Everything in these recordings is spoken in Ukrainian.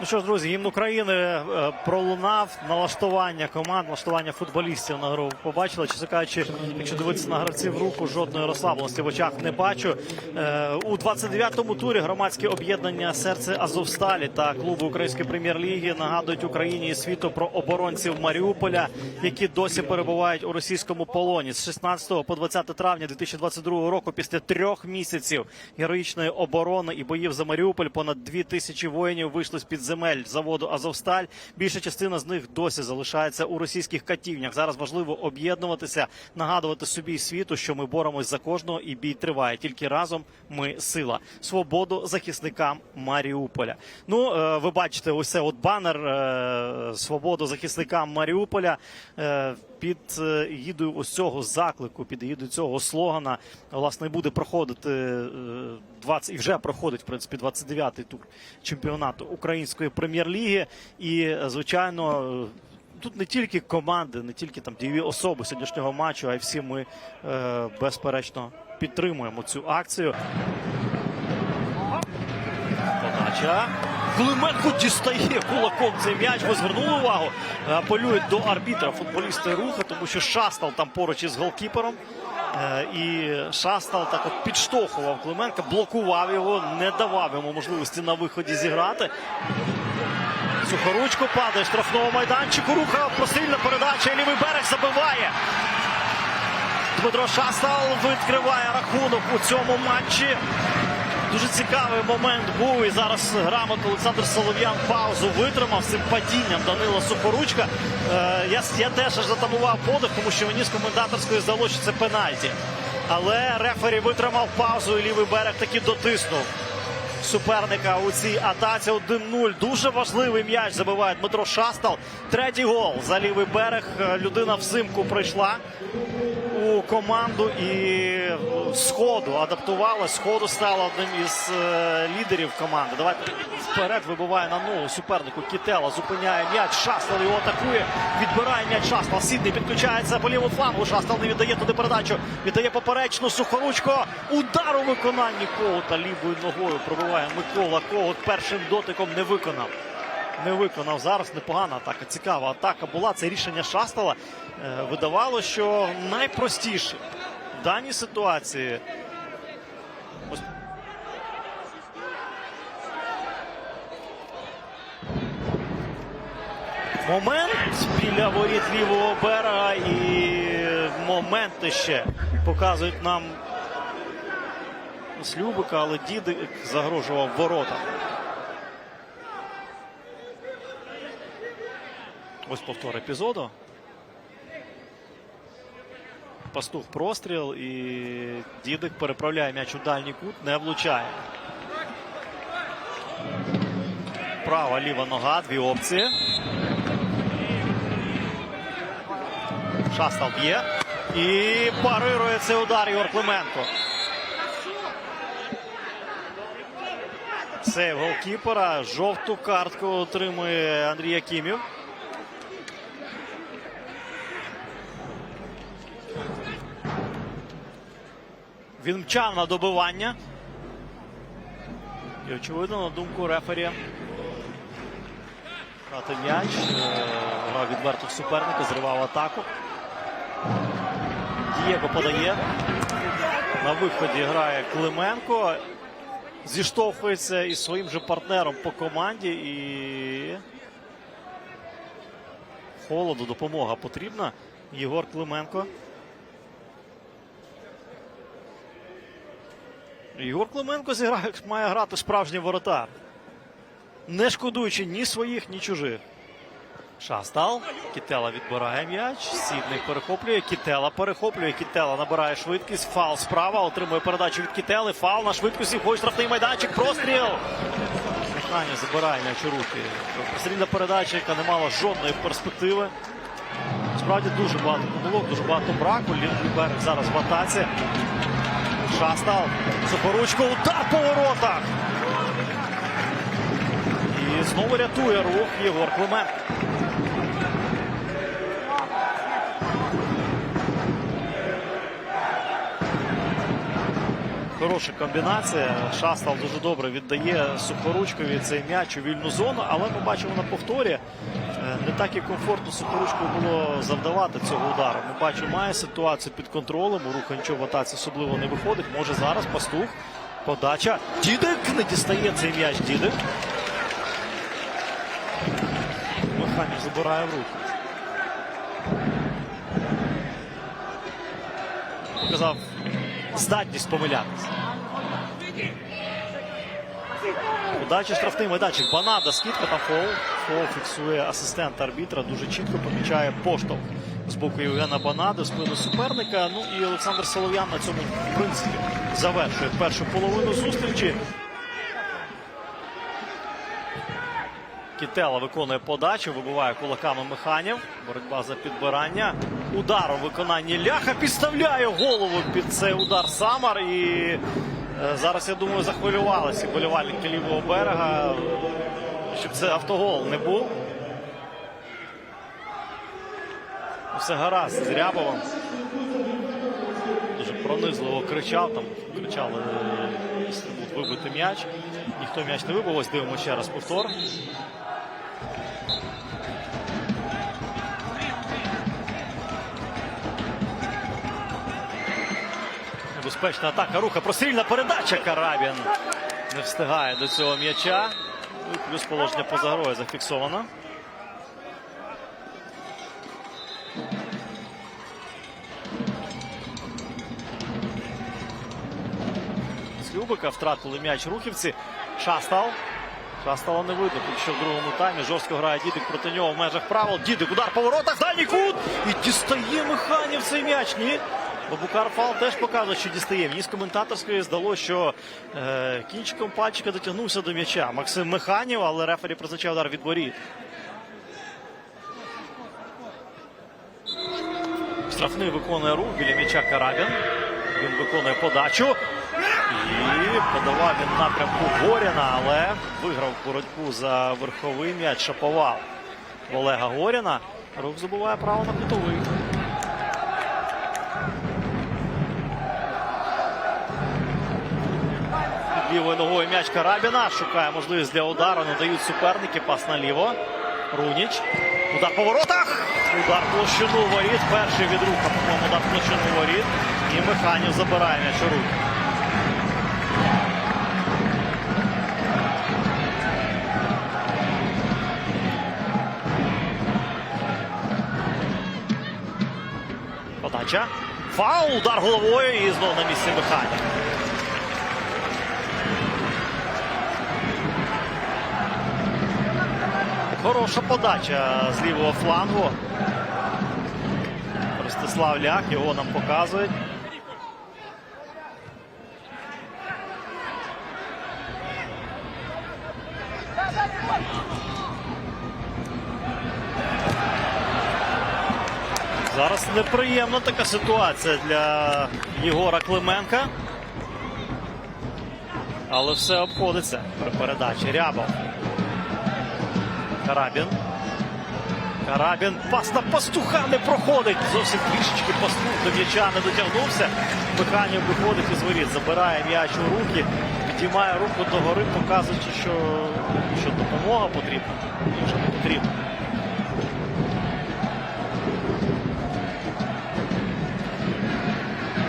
Ну що ж, друзі, гімн України е, пролунав налаштування команд, налаштування футболістів на гру. Побачили, чесно кажучи, якщо дивитися на гравців руку, жодної розслабленості в очах не бачу. Е, У 29-му турі громадське об'єднання серце Азовсталі та клубу Української прем'єр-ліги нагадують Україні і світу про оборонців Маріуполя, які досі перебувають у російському полоні з 16 по 20 травня 2022 року. Після трьох місяців героїчної оборони і боїв за Маріуполь понад дві тисячі воїнів вийшли з під земель заводу Азовсталь. Більша частина з них досі залишається у російських катівнях. Зараз важливо об'єднуватися, нагадувати собі і світу, що ми боремось за кожного, і бій триває. Тільки разом ми сила. Свободу захисникам Маріуполя. Ну, е, ви бачите, ось це от банер е, свободу захисникам Маріуполя. Е, під е, ось цього заклику, під егідою цього слогана, власне, буде проходити е, 20, і вже проходить, в принципі, 29-й тур чемпіонату української прем'єр-ліги. І, звичайно, тут не тільки команди, не тільки там дієві особи сьогоднішнього матчу, а й всі ми е, безперечно підтримуємо цю акцію. Подача. Клименко дістає кулаком цей м'яч. Ви звернули увагу. Апелюють до арбітра футболісти руху, тому що Шастал там поруч із голкіпером. Е, І Шастал так от підштовхував Клименка, блокував його, не давав йому можливості на виході зіграти. Сухоручко падає штрафного майданчику. Руха просильна передача. і Лівий берег забиває. Дмитро Шастал відкриває рахунок у цьому матчі. Дуже цікавий момент був. І зараз грамотно Олександр Солов'ян паузу витримав цим падінням Данила Сухоручка. Е, я, я теж аж затамував подих, тому що мені з коментаторської здалося, що це пенальті. Але рефері витримав паузу і лівий берег таки дотиснув суперника у цій атаці 1-0. Дуже важливий м'яч забиває Дмитро Шастал. Третій гол за лівий берег. Людина взимку прийшла у команду і з ходу адаптувалась. З ходу стала одним із е, лідерів команди. Давайте вперед вибиває на ногу супернику. Кітела зупиняє м'яч. Шастал його атакує. Відбирає м'яч Шастал. Сідний підключається по лівому флангу. Шастал не віддає туди передачу. Віддає поперечну Сухоручко. Удар у виконанні Коута лівою ногою пробиває Микола. Коут першим дотиком не виконав. Не виконав зараз непогана атака. Цікава атака була. Це рішення Шастала. Е, Видавало, що найпростіше в даній ситуації. Ось Момент біля воріт лівого берега і моменти ще показують нам Слюбика, але Дідик загрожував ворота. Ось повтор епізоду. Пастух простріл і Дідик переправляє м'яч у дальній кут, не влучає. Права ліва нога, дві опції. Шастал б'є. І парирує цей удар Ігор Клименко. Сейв голкіпера. Жовту картку отримує Андрій Якимів. Він мчав на добивання. І очевидно, на думку рефері. Грати м'яч. е, Грав відверто в суперника, зривав атаку. Дієго подає. На виході грає Клименко. Зіштовхується із своїм же партнером по команді і. Холоду допомога потрібна. Єгор Клименко. Єгор Клименко зіграє, має грати справжній воротар. Не шкодуючи ні своїх, ні чужих. Шастал. Кітела відбирає м'яч. Сідник перехоплює. Кітела перехоплює. Кітела набирає швидкість. Фал справа. Отримує передачу від Кітели. Фал на швидкості. Входить штрафний майданчик. Простріл. Механі забирає м'яч у руки. Прострільна передача, яка не мала жодної перспективи. Справді дуже багато помилок, дуже багато браку. Лівий берег зараз в атаці. Шастал. Сухоручко. Удар по воротах. І знову рятує рух Єгор Клименко. Хороша комбінація. Шастал дуже добре віддає сухоручкові цей м'яч у вільну зону, але ми бачимо на повторі. е, Не так і комфортно сухоручкові було завдавати цього удару. Ми бачимо, має ситуацію під контролем. У руха нічого атаці особливо не виходить. Може зараз пастух. Подача. Дідик не дістає цей м'яч. Дідик. Механів забирає в руку. Показав здатність помилятися. Подача штрафний майданчик. Банада, скидка та фол. Фол фіксує асистент арбітра. Дуже чітко помічає поштовх з боку Євгена Банади в спину суперника. Ну і Олександр Солов'ян на цьому в принципі завершує першу половину зустрічі. Кітела виконує подачу, вибиває кулаками механів. Боротьба за підбирання. Удар у виконанні ляха підставляє голову під цей удар Самар. І е, зараз, я думаю, захвилювалися болівальники лівого берега, щоб це автогол не був. Все гаразд з Рябовим. Дуже пронизливо кричав, там кричали е, вибити м'яч. Ніхто м'яч не вибив. Ось дивимося ще раз повтор. Небезпечна атака. Руха. Прострільна передача. Карабін не встигає до цього м'яча. Ну, Плюс положення поза грою зафіксовано. З втратили м'яч рухівці. Шастал. Шастала не видно. Поки що в другому таймі жорстко грає Дідик проти нього в межах правил. Дідик удар по воротах. Дальній кут. І дістає Механів цей м'яч. Ні. Бабукар Фал теж показує, що дістає. Мені з коментаторської здалося, що е, кінчиком пальчика дотягнувся до м'яча. Максим Механів, але рефері призначає удар від воріт. Штрафний виконує рух біля м'яча Карабін. Він виконує подачу. І подавав він напрямку Горіна, але виграв боротьбу за верховий м'яч. Шаповал Олега Горіна. Рух забуває право на кутовий. Лівою ногою м'яч Карабіна. Шукає можливість для удару. Надають суперники. Пас наліво. Руніч. Удар по воротах. Удар площину воріт. Перший від руха, по-моєму, удар площину воріт. І Механів забирає м'яч у руки. Подача. Фаул, удар головою і знов на місці Механів. Хороша подача з лівого флангу. Ростислав Ляк, його нам показують. Зараз неприємна така ситуація для Єгора Клименка. Але все обходиться при передачі. Рябов. Карабін. Карабін. Пас на пастуха не проходить. Зовсім трішечки пастух до м'яча не дотягнувся. Механів виходить із воріт, забирає м'яч у руки, підіймає руку догори, показуючи, що, що допомога потрібна. Вже не потрібна.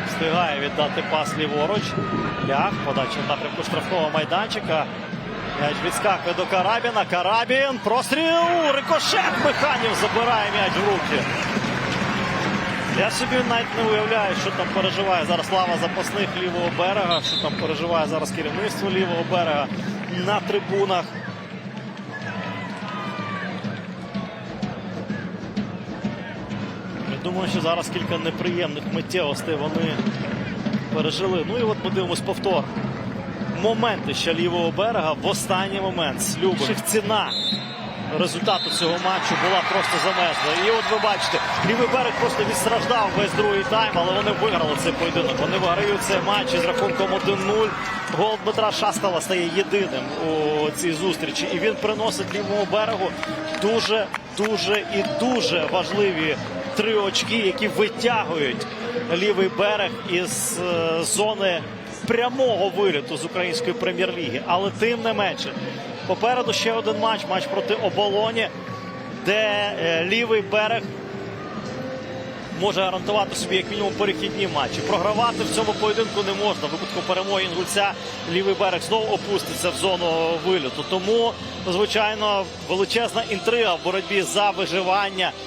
Встигає віддати пас ліворуч. Лях, подача в напрямку штрафного майданчика. М'яч відскакує до Карабіна. Карабін. Простріл. Рикошет. Механів забирає м'яч в руки. Я собі навіть не уявляю, що там переживає зараз лава запасних лівого берега, що там переживає зараз керівництво лівого берега на трибунах. Я думаю, що зараз кілька неприємних миттєвостей вони пережили. Ну і от подивимось повтор. Моменти ще лівого берега в останній момент. Слюбин. Ціна результату цього матчу була просто замерзла. І от ви бачите, лівий берег просто відстраждав весь другий тайм, але вони виграли цей поєдинок. Вони виграють цей матч із рахунком 1-0. Гол Дмитра Шастала стає єдиним у цій зустрічі. І він приносить лівому берегу дуже, дуже і дуже важливі три очки, які витягують лівий берег із е, зони прямого виліту з української прем'єр-ліги. Але тим не менше, попереду ще один матч, матч проти оболоні, де е, лівий берег може гарантувати собі як мінімум перехідні матчі. Програвати в цьому поєдинку не можна. В випадку перемоги інгульця лівий берег знову опуститься в зону вильоту. Тому, звичайно, величезна інтрига в боротьбі за виживання